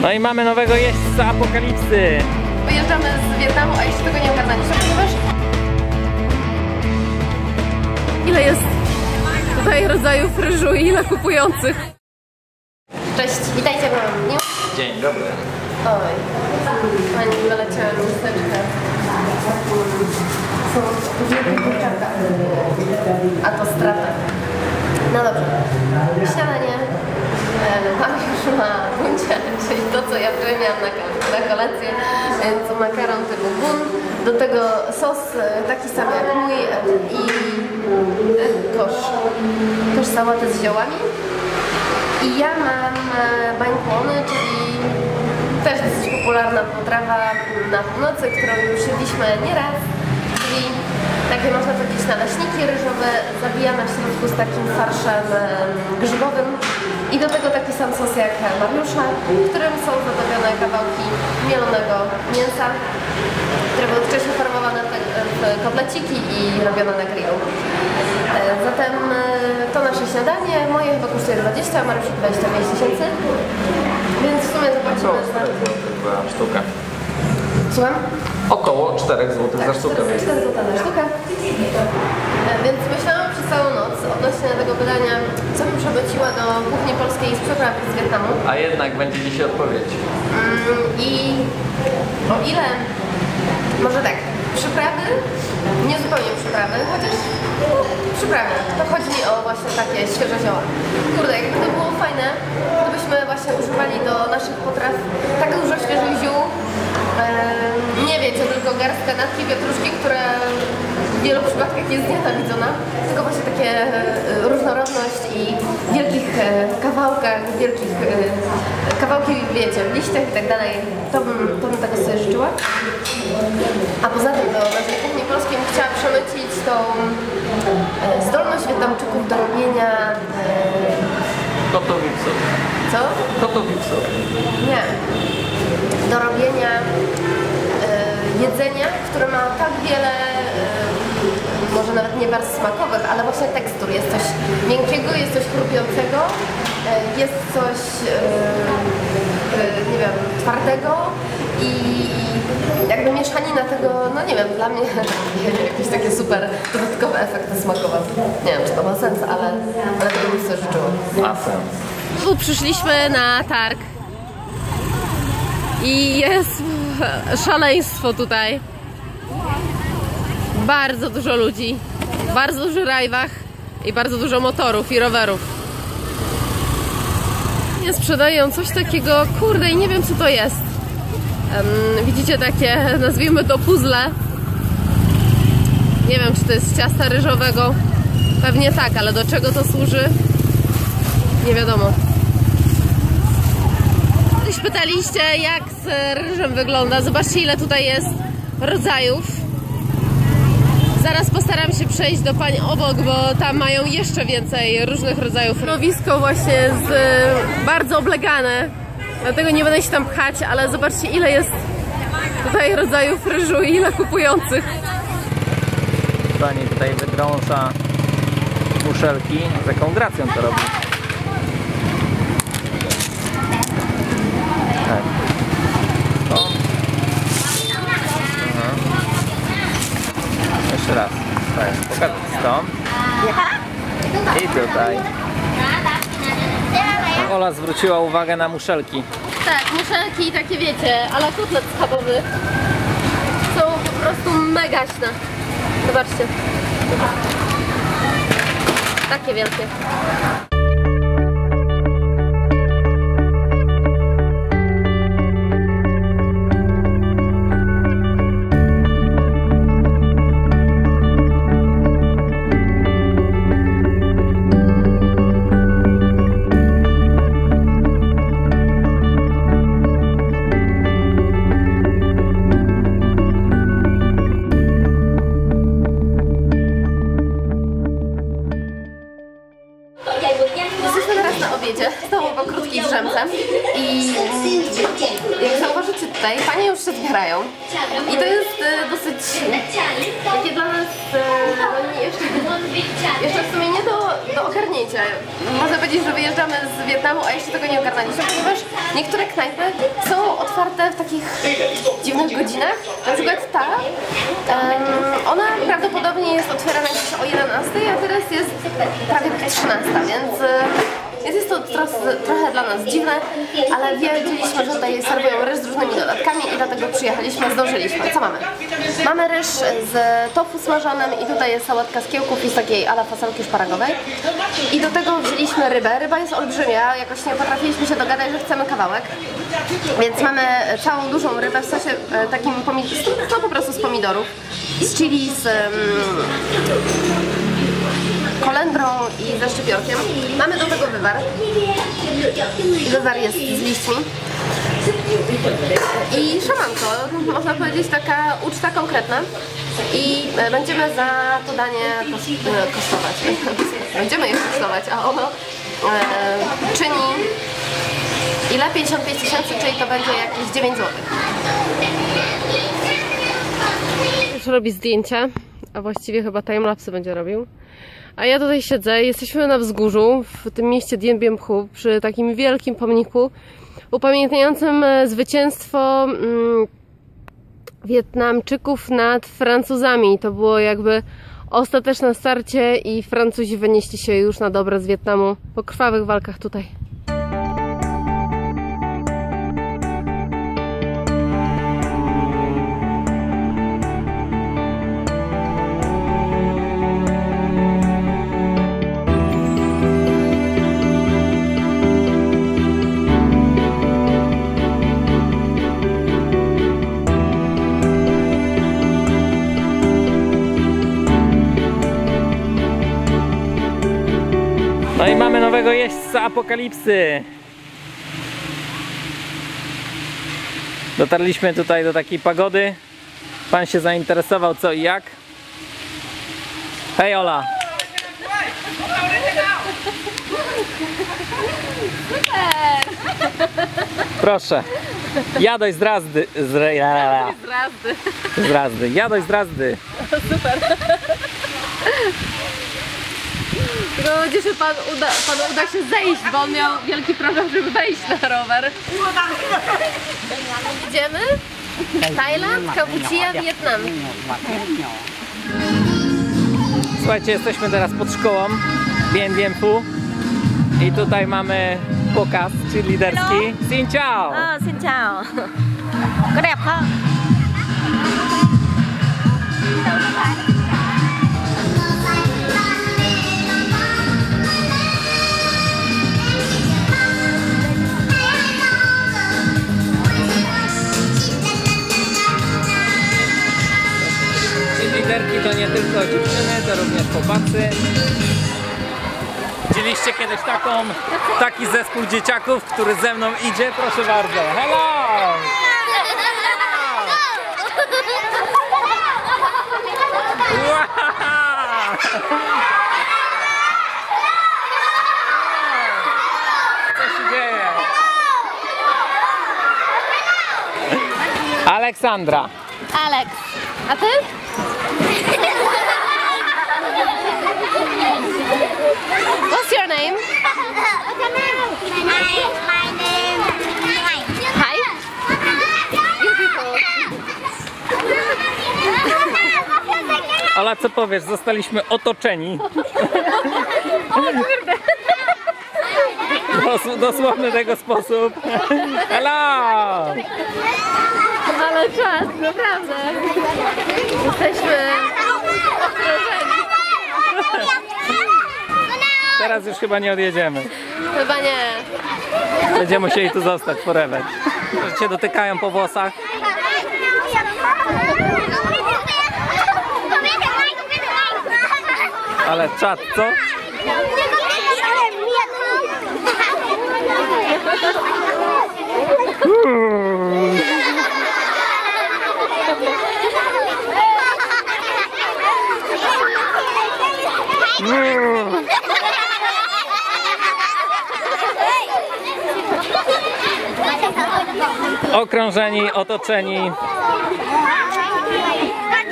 No i mamy nowego jeźdźca apokalipsy. Wyjeżdżamy z Wietnamu, a jeszcze tego nie ogarnęliśmy, ponieważ... Ile jest tutaj rodzajów ryżu i ile kupujących? Cześć, witajcie w nowym dniu. Dzień dobry. Oj, pani wyleciała lusteczkę. Są wielkie kurczaka. A to strata. No dobrze. Śniadanie. E, na buncie, czyli to, co ja wczoraj miałam na, na kolację. Więc makaron typu bun. Do tego sos e, taki sam jak mój e, i e, kosz. Kosz sałaty z ziołami. I ja mam e, bańkłony, czyli też dosyć popularna potrawa na północy, którą już jedliśmy nieraz, czyli takie można powiedzieć naleśniki ryżowe, zabijane w środku z takim farszem em, grzybowym i do tego taki sam sos jak mariusza, w którym są zadobione kawałki mielonego mięsa, które były wcześniej formowane w, kotleciki i robione na grillu. E, Zatem e, to nasze śniadanie, moje chyba kosztuje 20, a Mariusza 25 tysięcy, więc w sumie zapłacimy za... Sztuka. Słucham? Około 4 zł za sztukę. 4 zł na sztukę. E, Więc myślałam przez całą noc odnośnie tego pytania, co bym przemyciła do kuchni polskiej z przypraw z Wietnamu. A jednak będzie dzisiaj odpowiedź. Mm, I o ile, może tak, przyprawy, nie zupełnie przyprawy, chociaż no, przyprawy, to chodzi mi o właśnie takie świeże zioła. Kurde, jakby to było fajne, gdybyśmy właśnie używali do naszych potraw tak dużo świeżych ziół, nie wiecie, tylko garstka natki pietruszki, która w wielu przypadkach jest nienawidzona, tylko właśnie takie e, różnorodność i w wielkich e, kawałkach, wielkich e, kawałki, wiecie, w liściach i tak dalej, to bym, to bym tego sobie życzyła. A poza tym do naszej kuchni polskiej bym chciała przemycić tą zdolność Wietnamczyków do robienia, Kotowiców. co? Kotowiców. Nie. Do robienia e, jedzenia, które ma tak wiele, e, może nawet nie warstw smakowych, ale właśnie tekstur. Jest coś miękkiego, jest coś chrupiącego, e, jest coś, nie wiem, twardego i jakby mieszanina tego, no nie wiem, dla mnie jakieś takie super dodatkowe efekty smakowe. Nie wiem, czy to ma sens, ale, ale tego bym sobie życzyła. Ma sens. Tu przyszliśmy na targ i jest szaleństwo tutaj. Bardzo dużo ludzi, bardzo dużo rajwach i bardzo dużo motorów i rowerów. Nie sprzedają coś takiego, kurde, i nie wiem co to jest. Em, widzicie takie, nazwijmy to puzzle. Nie wiem, czy to jest ciasta ryżowego. Pewnie tak, ale do czego to służy? Nie wiadomo. Pytaliście, jak z ryżem wygląda. Zobaczcie, ile tutaj jest rodzajów. Zaraz postaram się przejść do pań obok, bo tam mają jeszcze więcej różnych rodzajów. Nowisko właśnie jest y, bardzo oblegane, dlatego nie będę się tam pchać, ale zobaczcie, ile jest tutaj rodzajów ryżu i ile kupujących. Pani tutaj wydrąża muszelki. Z jaką gracją to robi. Tak. O. Aha. Jeszcze raz. Tak, pokażę stąd. I tutaj. Zwróciła uwagę na muszelki. Tak, muszelki takie wiecie, ale kotlet schabowy są po prostu megaśne. Zobaczcie. Takie wielkie. Obiedzie, znowu po krótkiej drzemce i jak zauważycie tutaj, panie już się zbierają i to jest e, dosyć takie dla nas e, jeszcze, jeszcze w sumie nie do, do ogarnięcia. Można powiedzieć, że wyjeżdżamy z Wietnamu, a jeszcze tego nie ogarnęliśmy, ponieważ niektóre knajpy są otwarte w takich dziwnych godzinach. Na przykład ta, em, ona prawdopodobnie jest otwierana gdzieś o 11, a teraz jest prawie 13, więc... Więc jest to trochę, dla nas dziwne, ale wiedzieliśmy, że tutaj serwują ryż z różnymi dodatkami i dlatego przyjechaliśmy, zdążyliśmy. Co mamy? Mamy ryż z tofu smażonym i tutaj jest sałatka z kiełków i z takiej ala fasolki szparagowej. I do tego wzięliśmy rybę. Ryba jest olbrzymia, jakoś nie potrafiliśmy się dogadać, że chcemy kawałek. Więc mamy całą dużą rybę w sosie e, takim pomidorów, no po prostu z pomidorów, z chili, z kolendrą i ze szczypiorkiem. Mamy do tego wywar. Wywar jest z liśćmi. I szamanko, można powiedzieć taka uczta konkretna. I e, będziemy za to danie e, kosztować. Będziemy je kosztować, a ono e, czyni ile? 55 tysięcy, czyli to będzie jakieś 9 zł. Już robi zdjęcia, a właściwie chyba timelapse będzie robił. A ja tutaj siedzę, jesteśmy na wzgórzu w tym mieście Dien Bien Phu przy takim wielkim pomniku upamiętniającym e, zwycięstwo mm, Wietnamczyków nad Francuzami. To było jakby ostateczne starcie i Francuzi wynieśli się już na dobre z Wietnamu po krwawych walkach tutaj. Apokalipsy. Dotarliśmy tutaj do takiej pagody. Pan się zainteresował co i jak. Hej Ola. Proszę. Jadość z razdy. Z, Zrazdy. z razdy. Z razdy. Tylko mam nadzieję, że pan uda, panu uda się zejść, bo on miał wielki problem, żeby wejść na rower. Idziemy? Tajland, Kampuchia, Wietnam. Słuchajcie, jesteśmy teraz pod szkołą Bien Bien Phu i tutaj mamy pokaz liderski. Xin! Ờ, xin chào Có đẹp không? To nie tylko dziewczyny, to również chłopacy. Widzieliście kiedyś taką, taki zespół dzieciaków, który ze mną idzie? Proszę bardzo. Hello! Wow! Co się dzieje? Aleksandra. Alex. A ty? What's your name? Hi. Beautiful. Ola, co powiesz? Zostaliśmy otoczeni. Dos, dosłowny tego sposób. Hello! Ale czas, naprawdę. Jesteśmy. Teraz już chyba nie odjedziemy. Chyba nie. Będziemy musieli tu zostać forever. Cię dotykają po włosach. Ale czad, co? Okrążeni, otoczeni.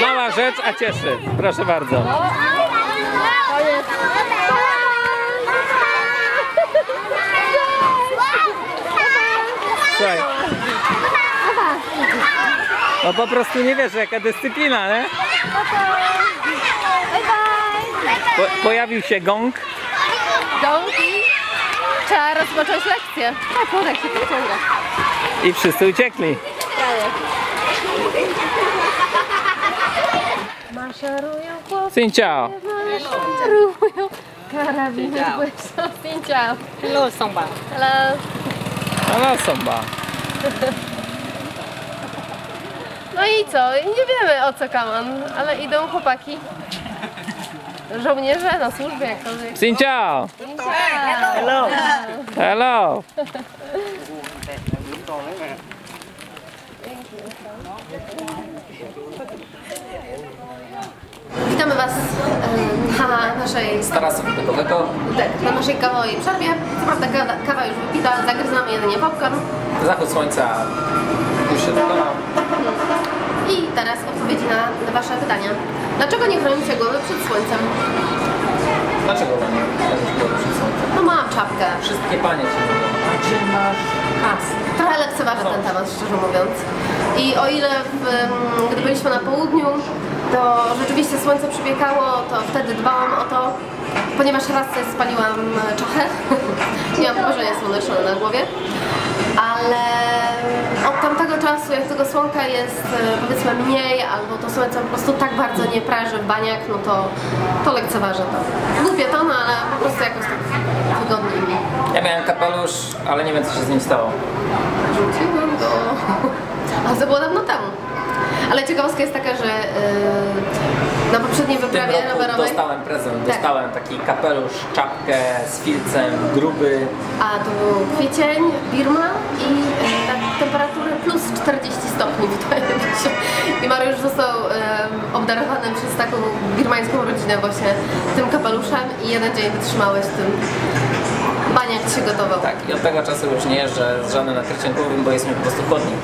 Mała rzecz, a cieszy. Proszę bardzo. słuchaj. No po prostu nie wiesz, jaka dyscyplina, nie? Po, pojawił się gong. Dołki. Trzeba rozpocząć lekcję. Tak, Marek się pociąga. I wszyscy uciekli. Maszerują chłopcy, Xin ciao. maszerują. Karabiny błyszczą. Zdjęcia. Hello, Songba. Hello. Somba. No i co? Nie wiemy o co kaman, ale idą chłopaki. Żołnierze na służbie, jak to wie. Xin ciao. Hello. Hello. Witamy Was na naszej Z tarasu widokowego. tak, na naszej kawowej przerwie. Co prawda kawa, już wypita, zagryzamy jedynie popcorn. Zachód słońca już się dokonał. I teraz odpowiedzi na, Wasze pytania. Dlaczego nie chronicie głowy przed słońcem? Dlaczego panie? No mam czapkę. Wszystkie panie się mówią. Czy masz kask? Trochę lekceważę ten temat, szczerze mówiąc. I o ile w, gdy byliśmy na południu, to rzeczywiście słońce przypiekało, to wtedy dbałam o to, ponieważ raz sobie spaliłam czachę, miałam poparzenie słoneczne na głowie, ale od tamtego czasu, jak tego słonka jest e, powiedzmy mniej, albo to słońce po prostu tak bardzo nie praży w baniach, no to, to lekceważę to. Głupie to, no ale po prostu jakoś tak wygodniej mi. Ja miałem kapelusz, ale nie wiem co się z nim stało. Rzuciłam go. Ale to było dawno temu. Ale ciekawostka jest taka, że yy, na poprzedniej wyprawie rowerowej. dostałem prezent. Tak. Dostałem taki kapelusz, czapkę z filcem, gruby. A to był kwiecień, Birma i yy, tak, temperatury plus 40 stopni wydaje mi się. I Mariusz został yy, obdarowany przez taką birmańską rodzinę właśnie tym kapeluszem i jeden dzień wytrzymałeś tym baniak się gotował. Tak, i od tego czasu już nie jeżdżę z żadnym nakryciem głowym, bo jest mi po prostu chłodniej.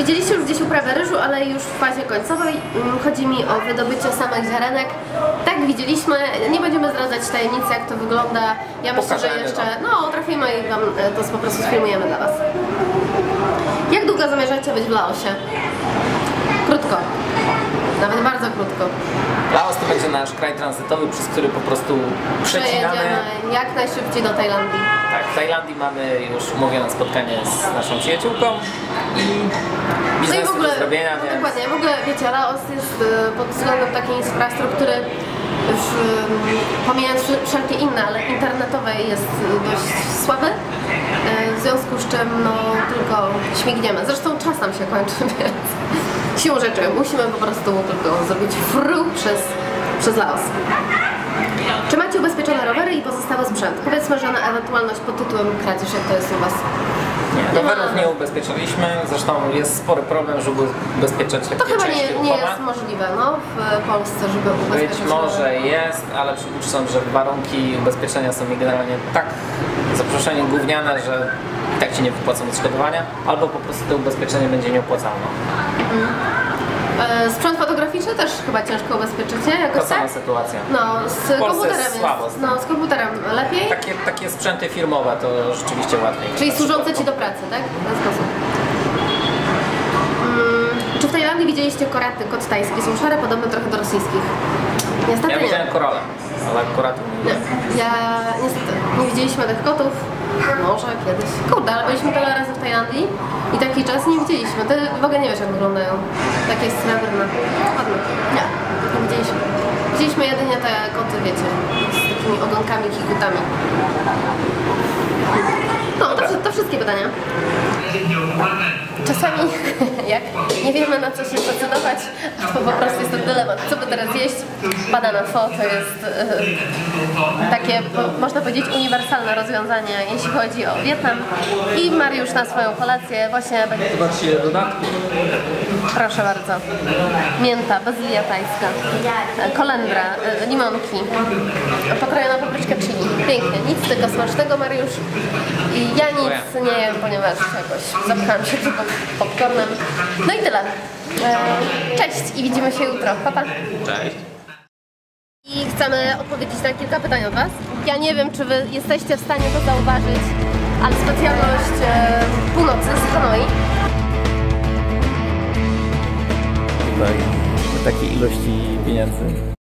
Widzieliście już gdzieś uprawę ryżu, ale już w fazie końcowej? Mm, Chodzi mi o wydobycie samych ziarenek. Tak, widzieliśmy. Nie będziemy zdradzać tajemnicy, jak to wygląda. Ja myślę, że jeszcze no, trafimy i Wam e, to po prostu sfilmujemy dla Was. Jak długo zamierzacie być w Laosie? Krótko. Nawet bardzo krótko. Laos to będzie nasz kraj tranzytowy, przez który po prostu przecinamy. Przejedziemy jak najszybciej do Tajlandii. Tak, w Tajlandii mamy już umówione spotkanie z naszą przyjaciółką i No i w ogóle, do zrobienia, no więc dokładnie, w ogóle wiecie, Laos jest e, pod względem takiej infrastruktury już em, pomijając wsze- wszelkie inne, ale internetowej jest dość słaby, e, w związku z czym no tylko śmigniemy. Zresztą czas nam się kończy, więc siłą rzeczy musimy po prostu tylko zrobić fru przez, przez Laos. Czy macie ubezpieczone rowery i pozostały sprzęt? Powiedzmy, że na ewentualność pod tytułem kradzież, jak to jest u Was. nie, rowerów nie ubezpieczyliśmy, zresztą jest spory problem, żeby ubezpieczać takie To chyba nie, nie jest możliwe no, w Polsce, żeby ubezpieczyć Być może rowery. jest, ale przypuszczam, że warunki ubezpieczenia są generalnie tak, za przeproszeniem, gówniane, że i tak ci nie wypłacą odszkodowania, albo po prostu to ubezpieczenie będzie nieopłacalne. E, Sprzęt fotograficzny też chyba ciężko ubezpieczycie, To jakoś sama tak? sytuacja. No, z Polsce komputerem jest jest. słabo z tym. No, z komputerem lepiej. Takie, takie sprzęty firmowe to rzeczywiście łatwiej. Czyli służące Ci do pracy, tak? W ten sposób. W Tajlandii widzieliście koraty kot tajskie? Są szare, podobne trochę do rosyjskich. Niestety Ja nie. widziałem korale, ale akurat Nie. Ja niestety nie widzieliśmy tych kotów. Może kiedyś. Kurde, ale byliśmy tyle razy w Tajlandii i taki czas nie widzieliśmy. Ty w ogóle nie wiesz jak wyglądają. Takie srebrne. Ładne. Nie, nie widzieliśmy. Widzieliśmy jedynie te koty, wiecie, z takimi ogonkami, kikutami. No, to, to wszystkie pytania. Czasami, jak nie wiemy na co się zdecydować, to po prostu jest to dylemat. Co by teraz jeść? Pada na fo, to jest e, takie, można powiedzieć, uniwersalne rozwiązanie, jeśli chodzi o Wietnam. I Mariusz na swoją kolację właśnie będzie, Zobaczcie dodatki. proszę bardzo, mięta, bazylia tajska, kolendra, e, limonki, pokrojona papryczka chili. Tego smacznego, Mariusz. I ja nic nie jem, ponieważ jakoś zapchałam się tylko popcornem. No i tyle. E, cześć i widzimy się jutro. Pa, pa. Cześć. I chcemy odpowiedzieć na kilka pytań od Was. Ja nie wiem, czy Wy jesteście w stanie to zauważyć, ale specjalność e, północy z Hanoi. Takiej ilości pieniędzy.